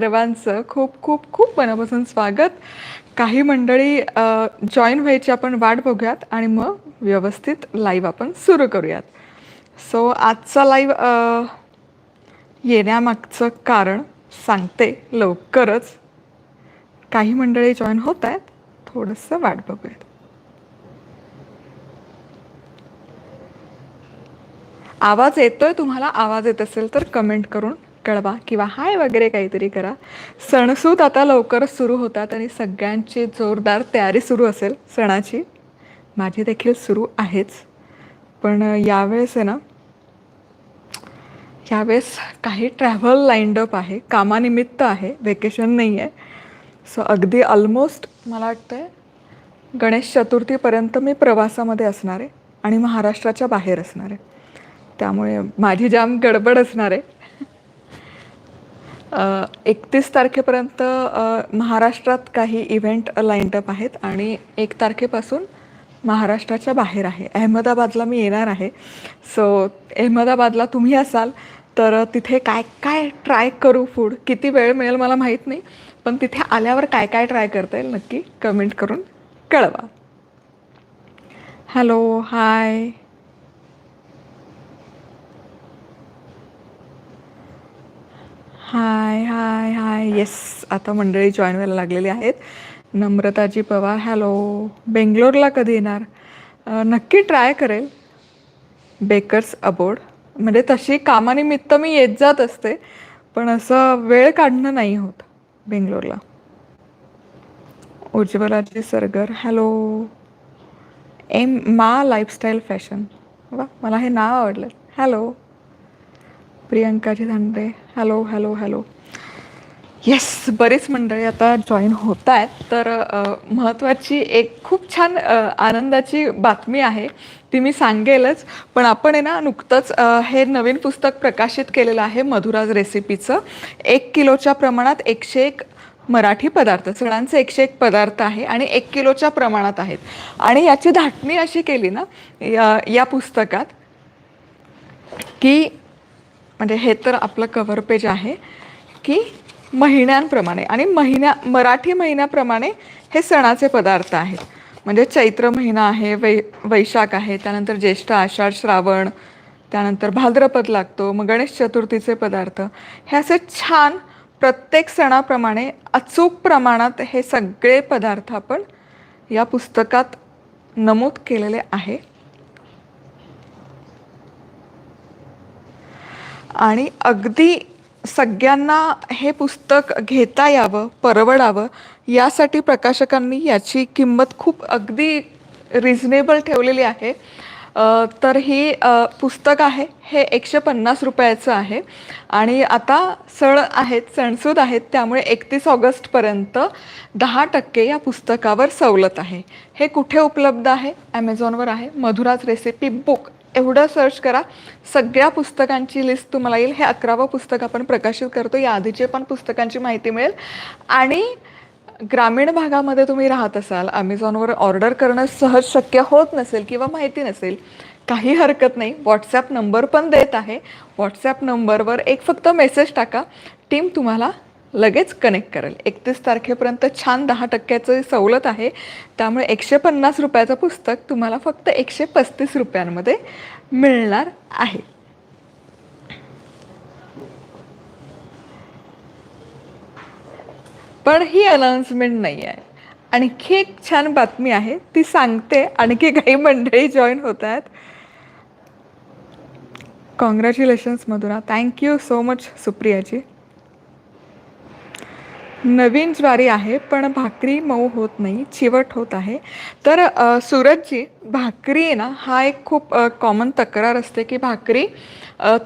सर्वांचं खूप खूप खूप मनापासून स्वागत. काही मंडळी जॉईन व्हायची आपण वाट बघूयात आणि मग व्यवस्थित लाईव्ह आपण सुरू करूयात. सो आजचा लाईव्ह येण्यामागचं कारण सांगते लवकरच. काही मंडळी जॉईन होत आहेत थोडंसं वाट बघूयात. आवाज येतोय? तुम्हाला आवाज येत असेल तर कमेंट करून कळवा किंवा हाय वगैरे काहीतरी करा. सणसूद आता लवकरच सुरू होतात आणि सगळ्यांची जोरदार तयारी सुरू असेल सणाची. माझी देखील सुरू आहेच. पण यावेळेस आहे ना यावेळेस काही ट्रॅव्हल लाईंड अप आहे. कामानिमित्त आहे. वेकेशन नाही आहे सो अगदी ऑलमोस्ट मला वाटतं आहे गणेश चतुर्थीपर्यंत मी प्रवासामध्ये असणार आहे आणि महाराष्ट्राच्या बाहेर असणार आहे. त्यामुळे माझी जाम गडबड असणार आहे. एकतीस तारखेपर्यंत महाराष्ट्रात काही इव्हेंट लाईंडअप आहेत आणि एक तारखेपासून महाराष्ट्राच्या बाहेर आहे. अहमदाबादला मी येणार आहे. सो अहमदाबादला तुम्ही असाल तर तिथे काय काय ट्राय करू फूड किती वेळ मिळेल मला माहीत नाही पण तिथे आल्यावर काय काय ट्राय करता येईल नक्की कमेंट करून कळवा. हॅलो हाय हाय हाय हाय येस आता मंडळी जॉईन व्हायला लागलेली आहेत. नम्रताजी पवार हॅलो बेंगलोरला कधी येणार? नक्की ट्राय करेल. बेकर्स अबोर्ड म्हणजे तशी कामानिमित्त मी येत जात असते पण असं वेळ काढणं नाही होत बेंगलोरला. उज्ज्वलाजी सरगर हॅलो एम मा लाईफस्टाईल फॅशन वा मला हे नाव आवडलं. Hello Priyankaji Dhande hello hello hello. Yes बरेच मंडळी आता जॉईन होत आहेत. तर महत्त्वाची एक खूप छान आनंदाची बातमी आहे. ती मी सांगेलच. पण आपण आहे ना नुकतंच हे नवीन पुस्तक प्रकाशित केलेलं आहे मधुराज रेसिपीचं एक किलोच्या प्रमाणात एकशे एक मराठी पदार्थ सणांचे एकशे एक पदार्थ आहे आणि एक किलोच्या प्रमाणात आहेत. आणि याची धाटणी अशी केली ना या या पुस्तकात की म्हणजे हे तर आपलं कव्हर पेज आहे की महिन्यांप्रमाणे आणि महिन्या मराठी महिन्याप्रमाणे हे सणाचे पदार्थ आहेत. म्हणजे चैत्र महिना आहे वै वैशाख आहे त्यानंतर ज्येष्ठ आषाढ श्रावण त्यानंतर भाद्रपद लागतो मग गणेश चतुर्थीचे पदार्थ. हे असे छान प्रत्येक सणाप्रमाणे अचूक प्रमाणात हे सगळे पदार्थ आपण या पुस्तकात नमूद केलेले आहे. आणि अगदी सगळ्यांना हे पुस्तक घेता यावं परवडावं यासाठी प्रकाशकांनी याची किंमत खूप अगदी रिझनेबल ठेवलेली आहे. तर ही पुस्तक आहे हे एकशे पन्नास रुपयाचं आहे. आणि आता सण आहेत सणसूद आहेत त्यामुळे एकतीस ऑगस्टपर्यंत दहा टक्के या पुस्तकावर सवलत आहे. हे कुठे उपलब्ध आहे? ॲमेझॉनवर आहे. मधुराज रेसिपी बुक एवढं सर्च करा. सगळ्या पुस्तकांची लिस्ट तुम्हाला येईल. हे अकरावं पुस्तक आपण प्रकाशित करतो. या आधीचे पण पुस्तकांची माहिती मिळेल. आणि ग्रामीण भागामध्ये तुम्ही राहत असाल अमेझॉनवर ऑर्डर करणं सहज शक्य होत नसेल किंवा माहिती नसेल काही हरकत नाही. व्हॉट्सॲप नंबर पण देत आहे. व्हॉट्सॲप नंबरवर एक फक्त मेसेज टाका. टीम तुम्हाला लगेच कनेक्ट करेल. एकतीस तारखेपर्यंत छान दहा टक्क्याचं सवलत आहे. त्यामुळे एकशे पन्नास रुपयाचं पुस्तक तुम्हाला फक्त एकशे पस्तीस रुपयांमध्ये मिळणार आहे. पण ही अनाउन्समेंट नाही आहे. आणखी एक छान बातमी आहे. ती सांगते आणखी काही मंडळी जॉईन होत आहेत. Congratulations Madhura. Thank you so much Supriyaji. नवीन ज्वारी आहे पण भाकरी मऊ होत नाही चिवट होत आहे. तर सूरजजी भाकरी आहे ना हा एक खूप कॉमन तक्रार असते की भाकरी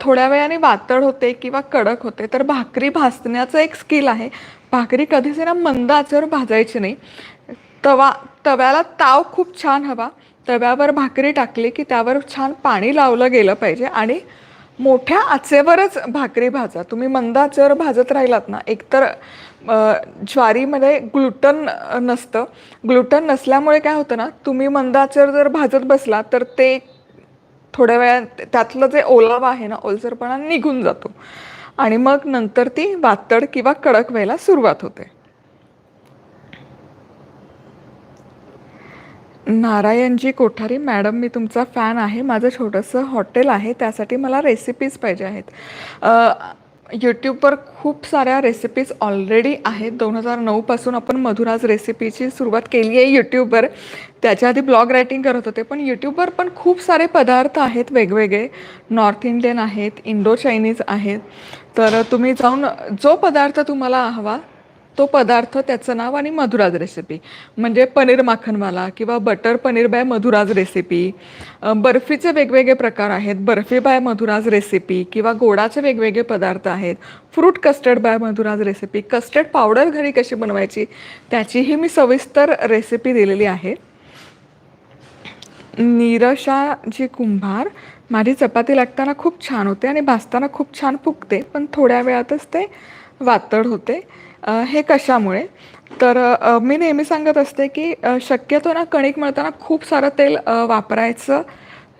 थोड्या वेळाने वातड होते किंवा कडक होते. तर भाकरी भाजण्याचं एक स्किल आहे. भाकरी कधीच आहे ना मंद आचेवर भाजायची नाही. तवा तव्याला ताव खूप छान हवा. तव्यावर भाकरी टाकली की त्यावर छान पाणी लावलं गेलं पाहिजे आणि मोठ्या आचेवरच भाकरी भाजा. तुम्ही मंद आचेवर भाजत राहिलात ना एकतर ज्वारीमध्ये ग्लुटन नसतं. ग्लुटन नसल्यामुळे काय होतं ना तुम्ही मंदाचर जर भाजत बसला तर ते थोड्या वेळात त्यातलं जे ओलावा आहे ना ओलसरपणा निघून जातो. आणि मग नंतर ती वातड किंवा कडक व्हायला सुरुवात होते. नारायणजी कोठारी मॅडम मी तुमचा फॅन आहे. माझं छोटंसं हॉटेल आहे. त्यासाठी मला रेसिपीज पाहिजे आहेत. यूट्यूबवर खूप साऱ्या रेसिपीज ऑलरेडी आहेत. दोन हजार नऊपासून आपण मधुराज रेसिपीची सुरुवात केली आहे यूट्यूबवर. त्याच्या आधी ब्लॉग रायटिंग करत होते पण यूट्यूबवर पण खूप सारे पदार्थ आहेत वेगवेगळे. नॉर्थ इंडियन आहेत इंडो चायनीज आहेत. तर तुम्ही जाऊन जो पदार्थ तुम्हाला हवा तो पदार्थ त्याचं नाव आणि मधुराज रेसिपी म्हणजे पनीर माखनवाला किंवा butter paneer by Madhura's recipe बर्फीचे वेगवेगळे प्रकार आहेत. बर्फी बाय मधुराज रेसिपी किंवा गोडाचे वेगवेगळे पदार्थ आहेत. Fruit custard by Madhura's recipe custard powder घरी कशी बनवायची त्याचीही मी सविस्तर रेसिपी दिलेली आहे. नीरशाजी कुंभार माझी चपाती लागताना खूप छान होते आणि भाजताना खूप छान फुगते पण थोड्या वेळातच ते वातड होते. हे कशामुळे? तर मी नेहमी सांगत असते की शक्यतो ना कणिक मळताना खूप सारं तेल वापरायचं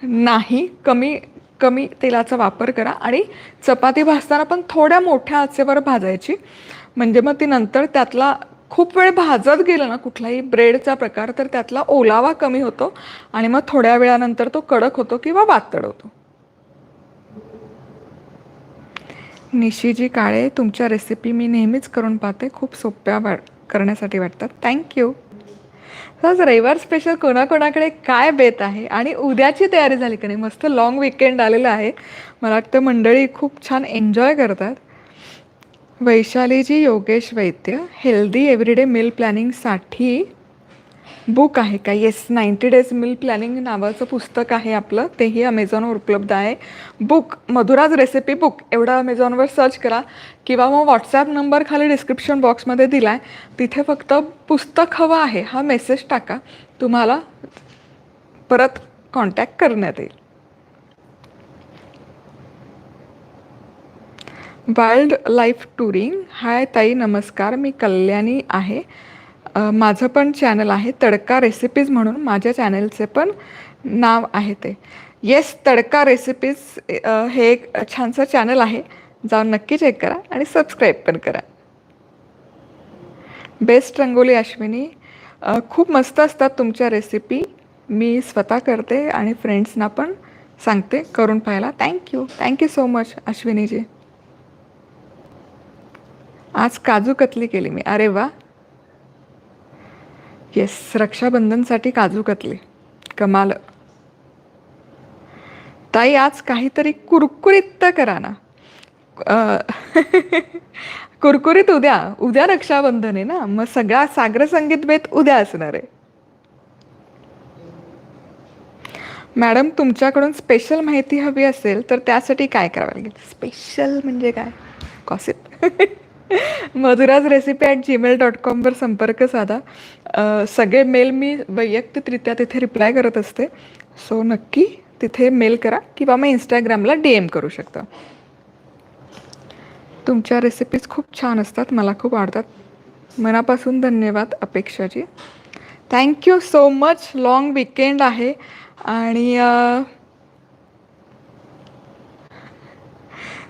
नाही. कमी कमी तेलाचा वापर करा आणि चपाती भाजताना पण थोड्या मोठ्या आचेवर भाजायची. म्हणजे मग ती नंतर त्यातला खूप वेळ भाजत गेलं ना कुठलाही ब्रेडचा प्रकार तर त्यातला ओलावा कमी होतो आणि मग थोड्या वेळानंतर तो कडक होतो किंवा वातड होतो. निशीजी काळे तुमच्या रेसिपी मी नेहमीच करून पाहते. खूप सोप्या वाट करण्यासाठी वाटतात. थँक्यू आज रविवार स्पेशल कोणाकोणाकडे काय बेत आहे? आणि उद्याची तयारी झाली का नाही? मस्त लॉंग विकेंड आलेलं आहे. मला वाटतं मंडळी खूप छान एन्जॉय करतात. Vaishaliji Yogesh Vaidya healthy everyday meal प्लॅनिंगसाठी book आहे का? Yes ninety days meal planning नावाचं पुस्तक आहे आपलं. तेही अमेझॉनवर उपलब्ध आहे. बुक मधुराज रेसिपी बुक एवढं अमेझॉनवर सर्च करा. किंवा मग व्हॉट्सॲप नंबर खाली डिस्क्रिप्शन बॉक्समध्ये दिला आहे तिथे फक्त पुस्तक हवं आहे हा मेसेज टाका. तुम्हाला परत कॉन्टॅक्ट करण्यात येईल. वाईल्ड लाईफ टुरिंग हाय ताई नमस्कार. मी कल्याणी आहे. माझं पण चॅनल आहे तडका रेसिपीज म्हणून माझ्या चॅनलचे पण नाव आहे ते. येस तडका रेसिपीज हे एक छानसं चॅनल आहे. जाऊन नक्की चेक करा आणि सबस्क्राईब पण करा. बेस्ट रंगोली अश्विनी खूप मस्त असतात तुमच्या रेसिपी मी स्वतः करते आणि फ्रेंड्सना पण सांगते करून पाहायला. Thank you thank you so much Ashwiniji. आज काजू कतली केली मी. अरे वा. येस रक्षाबंधनसाठी काजू कतली कमाल. ताई आज काहीतरी कुरकुरीत तर करा ना. कुरकुरीत उद्या. उद्या रक्षाबंधन आहे ना. मग सगळा सागर संगीत बेत उद्या असणार आहे. मॅडम तुमच्याकडून स्पेशल माहिती हवी असेल तर त्यासाठी काय करावं लागेल? स्पेशल म्हणजे काय? कॉसिप Madhura's recipe at Gmail dot कॉमवर संपर्क साधा. सगळे मेल मी वैयक्तिकरित्या तिथे रिप्लाय करत असते. सो नक्की तिथे मेल करा किंवा मग इंस्टाग्रामला डी एम करू शकता. तुमच्या रेसिपीज खूप छान असतात मला खूप आवडतात. मनापासून धन्यवाद अपेक्षाजी thank you so much long weekend आहे. आणि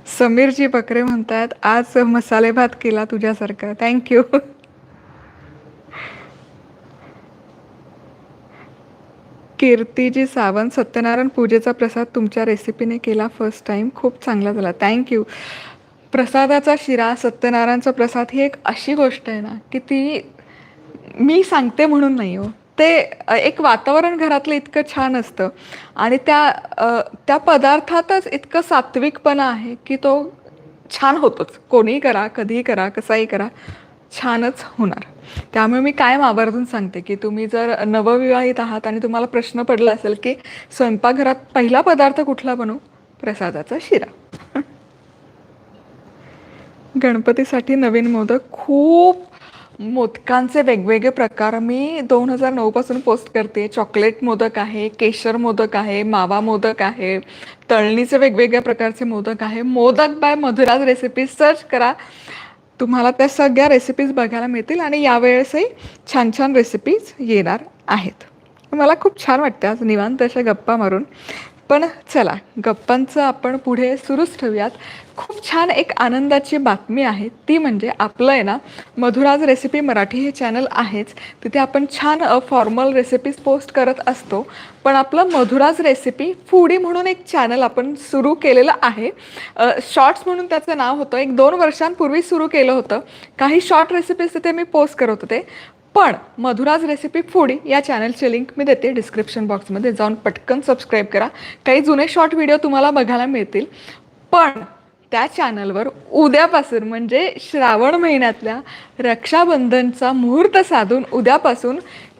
समीरजी बकरे म्हणतात आज मसाले भात केला तुझ्यासारखा. थँक्यू कीर्तीजी सावंत सत्यनारायण पूजेचा प्रसाद तुमच्या रेसिपीने केला फर्स्ट टाईम खूप चांगला झाला. थँक्यू प्रसादाचा शिरा सत्यनारायणचा प्रसाद ही एक अशी गोष्ट आहे ना की ती मी सांगते म्हणून नाही हो. ते एक वातावरण घरातलं इतकं छान असतं. आणि त्या त्या पदार्थातच इतकं सात्विकपणा आहे की तो छान होतोच. कोणीही करा कधीही करा कसाही करा छानच होणार. त्यामुळे मी कायम आवर्जून सांगते की तुम्ही जर नवविवाहित आहात आणि तुम्हाला प्रश्न पडला असेल की स्वयंपाकघरात पहिला पदार्थ कुठला बनवू? प्रसादाचा शिरा. गणपतीसाठी नवीन मोदक खूप मोदकांचे वेगवेगळे प्रकार मी दोन हजार नऊपासून पोस्ट करते. चॉकलेट मोदक आहे केशर मोदक आहे मावा मोदक आहे तळणीचे वेगवेगळ्या प्रकारचे मोदक आहे. Modak by Madhura's recipes search करा. तुम्हाला त्या सगळ्या रेसिपीज बघायला मिळतील आणि यावेळेसही छान छान रेसिपीज येणार आहेत. मला खूप छान वाटतं आज निवांत अशा गप्पा मारून. पण चला गप्पांचं आपण पुढे सुरूच ठेवूयात. खूप छान एक आनंदाची बातमी आहे ती म्हणजे आपलं आहे ना मधुराज रेसिपी मराठी हे चॅनल आहेच. तिथे आपण छान फॉर्मल रेसिपीज पोस्ट करत असतो. पण आपलं मधुराज रेसिपी फूडी म्हणून एक चॅनल आपण सुरू केलेलं आहे. शॉर्ट्स म्हणून त्याचं नाव होतं. एक दोन वर्षांपूर्वी सुरू केलं होतं. काही शॉर्ट रेसिपीज तिथे मी पोस्ट करत होते. पण मधुराज रेसिपी फूड या चॅनलची लिंक मी देते डिस्क्रिप्शन बॉक्समध्ये जाऊन पटकन सबस्क्राईब करा. काही जुने शॉर्ट व्हिडिओ तुम्हाला बघायला मिळतील. पण त्या चॅनलवर उद्यापासून म्हणजे श्रावण महिन्यातल्या रक्षाबंधनचा मुहूर्त साधून उद्यापासून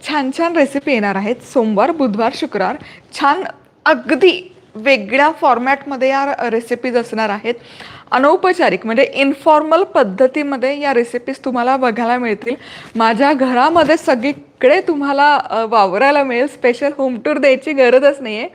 छान छान रेसिपी येणार आहेत. सोमवार बुधवार शुक्रवार छान अगदी वेगळ्या फॉर्मॅटमध्ये या रेसिपीज असणार आहेत. अनौपचारिक म्हणजे इन्फॉर्मल पद्धतीमध्ये या रेसिपीज तुम्हाला बघायला मिळतील. माझ्या घरामध्ये सगळीकडे तुम्हाला वावरायला मिळेल. स्पेशल होम टूर द्यायची गरजच नाही आहे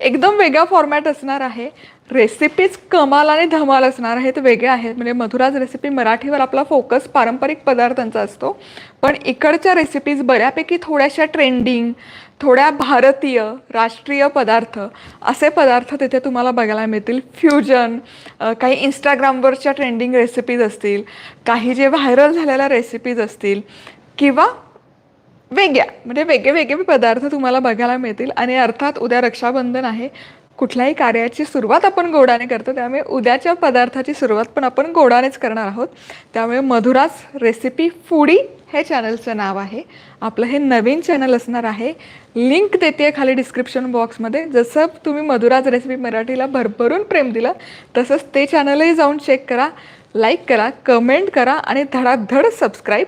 एकदम वेगळा फॉर्मॅट असणार आहे. रेसिपीज कमाल आणि धमाल असणार आहेत वेगळ्या आहेत. म्हणजे मधुराज रेसिपी मराठीवर आपला फोकस पारंपरिक पदार्थांचा असतो. पण इकडच्या रेसिपीज बऱ्यापैकी थोड्याशा ट्रेंडिंग थोड्या भारतीय राष्ट्रीय पदार्थ असे पदार्थ तिथे तुम्हाला बघायला मिळतील. फ्युजन काही इंस्टाग्रामवरच्या ट्रेंडिंग रेसिपीज असतील काही जे व्हायरल झालेल्या रेसिपीज असतील किंवा वेगळ्या म्हणजे वेगळे वेगळे पदार्थ तुम्हाला बघायला मिळतील. आणि अर्थात उद्या रक्षाबंधन आहे कुठल्याही कार्याची सुरुवात आपण गोडाने करतो त्यामुळे उद्याच्या पदार्थाची सुरुवात पण आपण गोडानेच करणार आहोत. त्यामुळे मधुराज रेसिपी फूडी हे चॅनलचं नाव आहे. आपलं हे नवीन चॅनल असणार आहे. लिंक देते आहे खाली डिस्क्रिप्शन बॉक्समध्ये. जसं तुम्ही मधुराज रेसिपी मराठीला भरभरून प्रेम दिलं तसंच ते चॅनलही जाऊन चेक करा लाईक करा कमेंट करा आणि धडाधड सबस्क्राईब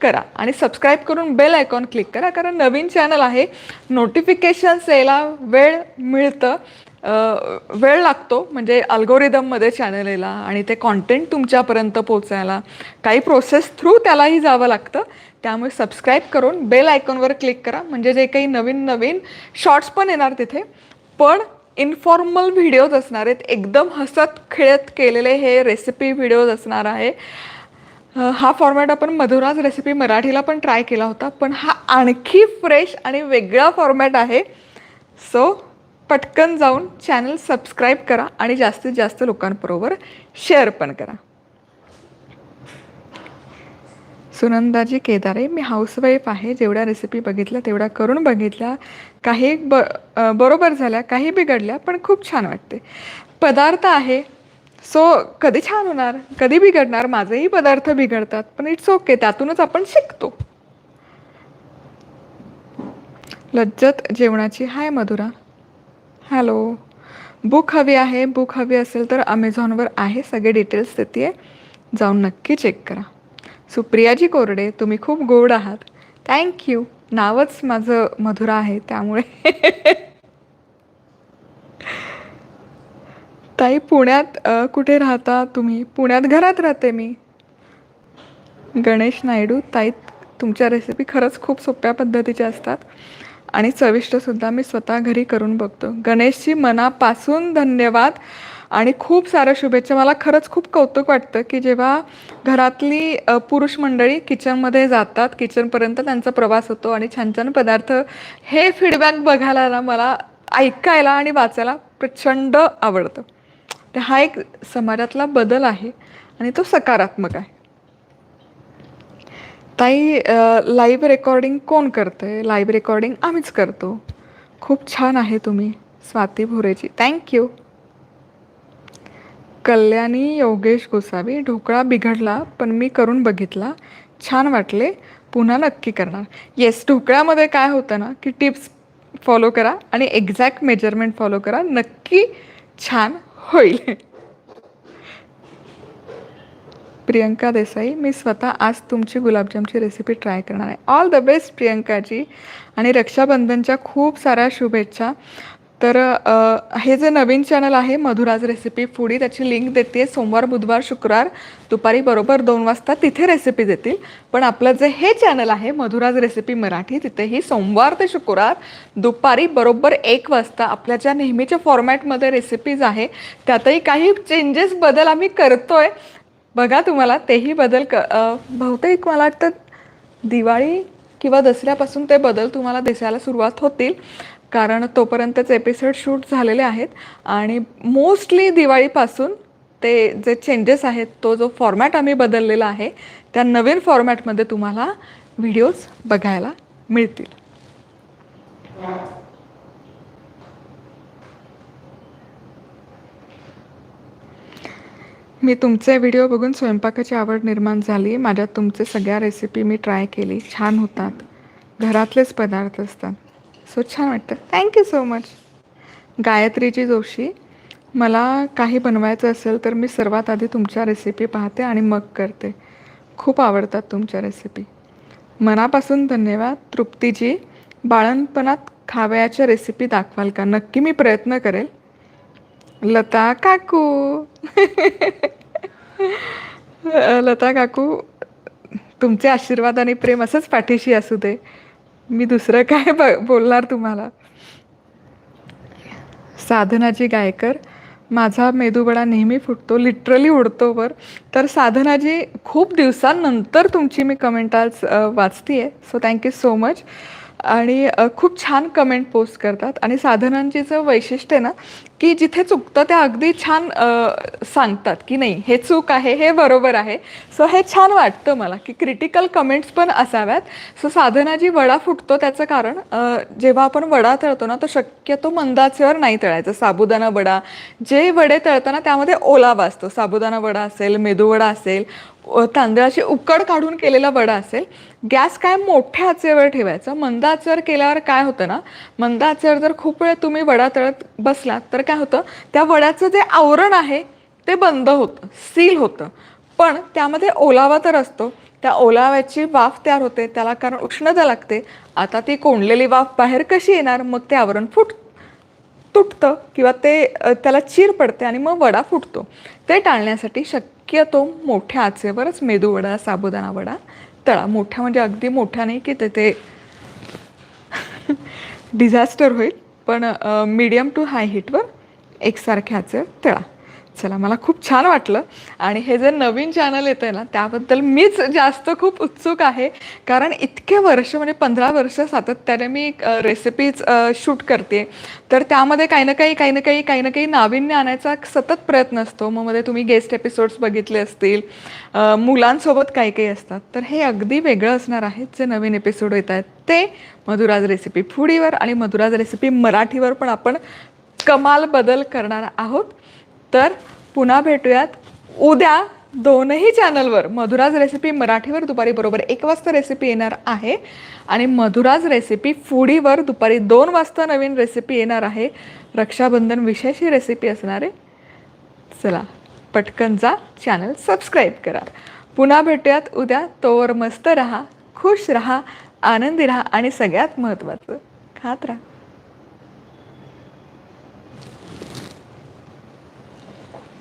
करा. आणि सबस्क्राईब करून बेल आयकॉन क्लिक करा कारण नवीन चॅनल आहे. नोटिफिकेशन्स यायला वेळ मिळतं. वेळ लागतो म्हणजे अल्गोरिदममध्ये चॅनल यायला आणि ते कॉन्टेंट तुमच्यापर्यंत पोचायला काही प्रोसेस थ्रू त्यालाही जावं लागतं. त्यामुळे सबस्क्राईब करून बेल आयकॉनवर क्लिक करा. म्हणजे जे काही नवीन नवीन शॉर्ट्स पण येणार तिथे. पण इन्फॉर्मल व्हिडिओज असणार आहेत. एकदम हसत खेळत केलेले हे रेसिपी व्हिडिओज असणार आहे. हा फॉर्मॅट आपण मधुराज रेसिपी मराठीला पण ट्राय केला होता. पण हा आणखी फ्रेश आणि वेगळा फॉर्मॅट आहे. सो पटकन जाऊन चॅनल सबस्क्राईब करा आणि जास्तीत जास्त लोकांबरोबर शेअर पण करा. सुनंदाजी केदारे मी हाऊसवाईफ आहे. जेवढ्या रेसिपी बघितल्या तेवढ्या करून बघितल्या. काही ब बरोबर झाल्या काही बिघडल्या पण खूप छान वाटते. पदार्थ आहे. सो कधी छान होणार कधी बिघडणार माझेही पदार्थ बिघडतात पण इट्स ओके त्यातूनच आपण शिकतो. लज्जत जेवणाची. हाय मधुरा. हॅलो. बुक हवी आहे बुक हवी असेल तर अमेझॉनवर आहे सगळे डिटेल्स देते जाऊन नक्की चेक करा. सुप्रियाजी कोरडे तुम्ही खूप गोड आहात. थँक्यू नावच माझं मधुरा आहे त्यामुळे. ताई पुण्यात कुठे राहता तुम्ही? पुण्यात घरात राहते मी. गणेश नायडू ताई तुमच्या रेसिपी खरंच खूप सोप्या पद्धतीच्या असतात. आणि चविष्टसुद्धा मी स्वतः घरी करून बघतो. गणेशजी मनापासून धन्यवाद आणि खूप साऱ्या शुभेच्छा. मला खरंच खूप कौतुक वाटतं की जेव्हा घरातली पुरुष मंडळी किचनमध्ये जातात किचनपर्यंत त्यांचा प्रवास होतो आणि छान छान पदार्थ हे फीडबॅक बघायला ना मला ऐकायला आणि वाचायला प्रचंड आवडतं. तर हा एक समाजातला बदल आहे आणि तो सकारात्मक आहे. ताई लाईव्ह रेकॉर्डिंग कोण करतंय? लाईव्ह रेकॉर्डिंग आम्हीच करतो. खूप छान आहे तुम्ही स्वाती भोरेची थँक्यू कल्याणी योगेश गोसावी ढोकळा बिघडला पण मी करून बघितला. छान वाटले. पुन्हा नक्की करणार. येस ढोकळ्यामध्ये काय होतं ना की टिप्स फॉलो करा आणि एक्झॅक्ट मेजरमेंट फॉलो करा. नक्की छान होईल. प्रियंका देसाई. मी स्वतः आज तुमची गुलाबजामची रेसिपी ट्राय करणार आहे. All the best Priyankaji. आणि रक्षाबंधनच्या खूप साऱ्या शुभेच्छा. तर हे जे नवीन चॅनल आहे मधुराज रेसिपी फूडी त्याची लिंक देते सोमवार बुधवार शुक्रवार दुपारी बरोबर दोन वाजता तिथे रेसिपीज येतील पण आपलं जे हे चॅनल आहे मधुराज रेसिपी मराठी तिथेही सोमवार ते शुक्रवार दुपारी बरोबर एक वाजता आपल्या ज्या नेहमीच्या फॉर्मॅटमध्ये रेसिपीज आहे त्यातही काही चेंजेस बदल आम्ही करतोय. बघा तुम्हाला तेही बदल क बहुतेक मला वाटतं दिवाळी किंवा दसऱ्यापासून ते बदल तुम्हाला दिसायला सुरुवात होतील. कारण तोपर्यंतच एपिसोड शूट झालेले आहेत. आणि मोस्टली दिवाळीपासून ते जे चेंजेस आहेत तो जो फॉर्मॅट आम्ही बदललेला आहे त्या नवीन फॉर्मॅटमध्ये तुम्हाला व्हिडिओज बघायला मिळतील. मी तुमचे व्हिडिओ बघून स्वयंपाकाची आवड निर्माण झाली. माझ्यात तुमचे सगळ्या रेसिपी मी ट्राय केली. छान होतात. घरातलेच पदार्थ असतात. सो छान वाटतं. थँक्यू सो मच गायत्रीची जोशी. मला काही बनवायचं असेल तर मी सर्वात आधी तुमच्या रेसिपी पाहते आणि मग करते. खूप आवडतात तुमच्या रेसिपी मनापासून धन्यवाद. तृप्तीजी बाळणपणात खावयाच्या रेसिपी दाखवाल का? नक्की मी प्रयत्न करेल. लता काकू लता काकू तुमचे आशीर्वाद आणि प्रेम असंच पाठीशी असू दे. मी दुसरं काय ब बोलणार तुम्हाला? साधनाजी गायकर माझा मेदूबडा नेहमी फुटतो लिटरली उडतो वर. तर साधनाजी खूप दिवसांनंतर तुमची मी कमेंट आज वाचती आहे सो थँक्यू सो मच आणि खूप छान कमेंट पोस्ट करतात. आणि साधनांचीचं वैशिष्ट्य आहे ना की जिथे चुकतं त्या अगदी छान सांगतात की नाही हे चूक आहे हे बरोबर आहे. सो हे छान वाटतं मला की क्रिटिकल कमेंट्स पण असाव्यात. सो साधना जी वडा फुटतो त्याचं कारण जेव्हा आपण वडा तळतो ना तो शक्यतो मंदाचेवर नाही तळायचं. साबुदाणा वडा जे वडे तळताना त्यामध्ये ओलावा असतो. साबुदाणा वडा असेल मेदूवडा असेल तांदळाची उकड काढून केलेला वडा असेल. गॅस काय मोठ्या आचेवर ठेवायचं? मंद आचेवर केल्यावर काय होतं ना? मंद आचेवर जर खूप वेळ तुम्ही वडा तळत बसलात तर काय होतं? त्या वड्याचं जे आवरण आहे ते बंद होतं सील होतं. पण त्यामध्ये ओलावा तर असतो. त्या ओलाव्याची वाफ तयार होते त्याला कारण उष्णता लागते. आता ती कोंडलेली वाफ बाहेर कशी येणार? मग ते आवरण फुट तुटतं किंवा ते त्याला चीर पडते आणि मग वडा फुटतो. ते टाळण्यासाठी शक्य शक्यतो मोठ्या आचेवरच मेदूवडा साबुदाणा वडा तळा. मोठ्या म्हणजे अगदी मोठ्या नाही की ते ते डिझास्टर होईल पण मीडियम टू हाय हीटवर एकसारख्या आचेवर तळा. चला मला खूप छान वाटलं. आणि हे जे नवीन चॅनल येतं आहे ना त्याबद्दल मीच जास्त खूप उत्सुक आहे. कारण इतके वर्ष म्हणजे पंधरा वर्ष सातत्याने मी रेसिपीज शूट करते. तर त्यामध्ये काही ना काही काही ना काही काही ना काही नाविन्य आणायचा सतत प्रयत्न असतो. मग मध्ये तुम्ही गेस्ट एपिसोड्स बघितले असतील मुलांसोबत काही काही असतात. तर हे अगदी वेगळं असणार आहे. जे नवीन एपिसोड येत आहेत ते मधुराज रेसिपी फुडीवर आणि मधुराज रेसिपी मराठीवर पण आपण कमाल बदल करणार आहोत. तर पुन्हा भेटूयात. उद्या दोनही चॅनलवर मधुराज रेसिपी मराठीवर दुपारी बरोबर एक वाजता रेसिपी येणार आहे. आणि मधुराज रेसिपी फुडीवर दुपारी दोन वाजता नवीन रेसिपी येणार आहे. रक्षाबंधन विशेष ही रेसिपी असणार आहे. चला पटकन जा चॅनल सबस्क्राईब करा. पुन्हा भेटूयात उद्या. तोवर मस्त रहा खुश रहा आनंदी रहा आणि सगळ्यात महत्त्वाचं खात राहा.